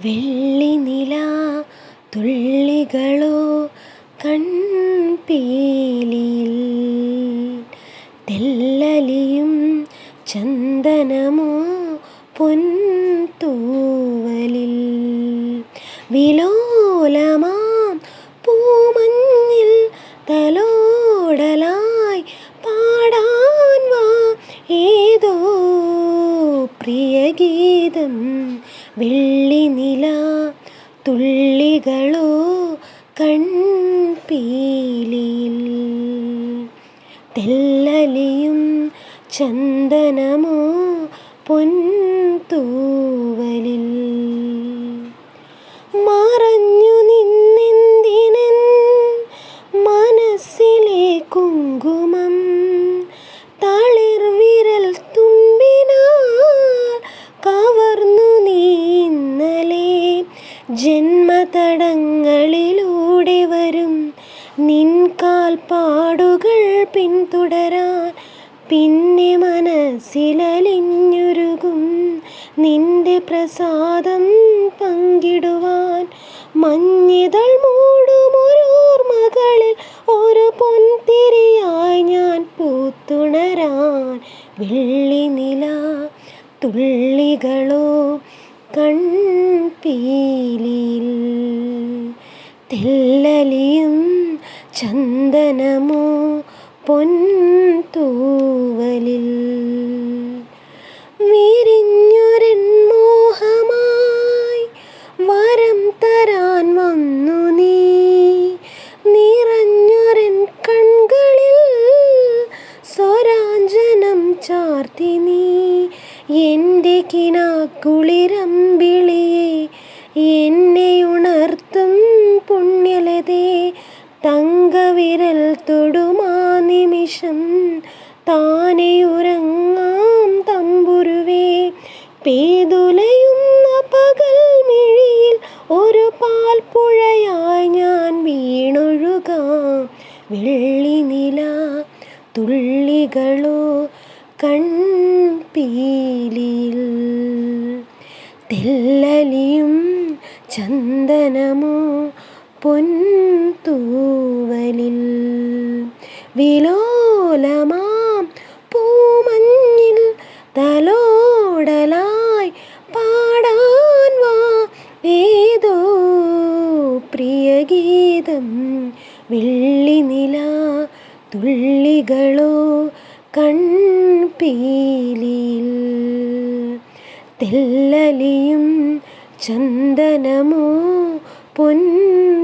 വെള്ളിനില തുള്ളികളോ കൺപീലിയിൽ തെല്ലലിയും ചന്ദനമോ പൊൻതൂവലിൽ വിലോലമാം പ്രിയഗീതം വെള്ളിനില തുള്ളികളോ കൺപീലിയിൽ തെല്ലലിയും ചന്ദനമോ പൊൻതൂവലിൽ. മറഞ്ഞു നിന്നെന്തിനൻ മനസ്സിലെ കുങ്കുമം ജന്മതടങ്ങളിലൂടെ വരും. നിൻ കാൽപ്പാടുകൾ പിന്തുടരാൻ പിന്നെ മനസ്സിലലിഞ്ഞുരുകും. നിന്റെ പ്രസാദം പങ്കിടുവാൻ മഞ്ഞിതൾ മൂടുമൊരോർമകളിൽ ഒരു പൊൻതിരിയായി ഞാൻ പൂത്തുണരാൻ. വെള്ളിനില തുള്ളികളോ കൺപീലിയിൽ തെല്ലലിയും ചന്ദനമോ പൊൻതൂവലിൽ വിരിഞ്ഞൊരൻ മോഹമായി വരം തരാൻ വന്നു നീ. നിറഞ്ഞൊരൻ കൺകളിൽ സ്വരാഞ്ജനം ചാർത്തി നീ. എന്റെ കിനാക്കുളിരമ്പിളിയെ എന്നെ ഉണർത്തും പുണ്യലതേ. തങ്കവിരൽ തൊടുമാ നിമിഷം താനെ താനെയുറങ്ങാം തമ്പുരുവേ. പേതുലയുന്ന പകൽ മിഴിയിൽ ഒരു പാൽപ്പുഴയായി ഞാൻ വീണൊഴുകാം. വെള്ളിനില തുള്ളികളോ കൺപീലിയിൽ തെല്ലലിയും ചന്ദനമോ പൊൻതൂവലിൽ വിലോലമാം പൂമഞ്ഞിൽ തലോടലായി പാടാൻ വാ. ഏതോ പ്രിയഗീതം വെള്ളിനില തുള്ളികളോ കൺപീലിയിൽ തെല്ലലിയും ചന്ദനമോ പൊൻതൂവലിൽ.